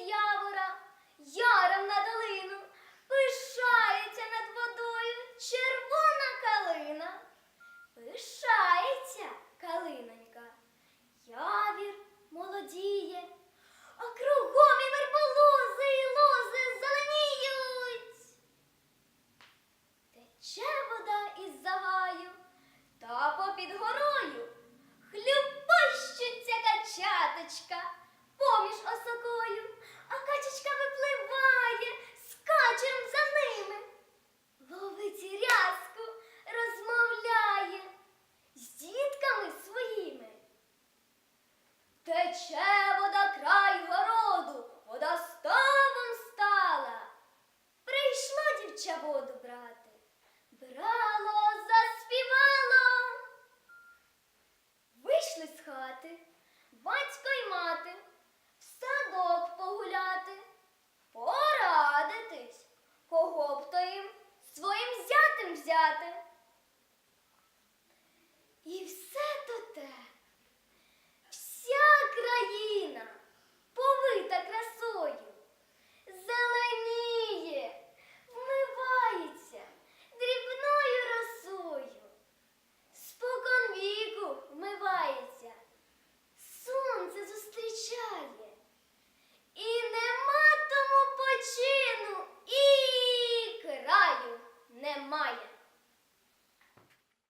від явора, яром на долину, пишається над водою червона калина. Пишається калинонька, явір молодіє, а кругом і верболози і лози зеленіють. Тече вода із заваю та попід горою. хлюп брало, заспівало. Вийшли з хати, батько й мати, в садок погуляти, порадитись, кого б то їм своїм зятем взяти.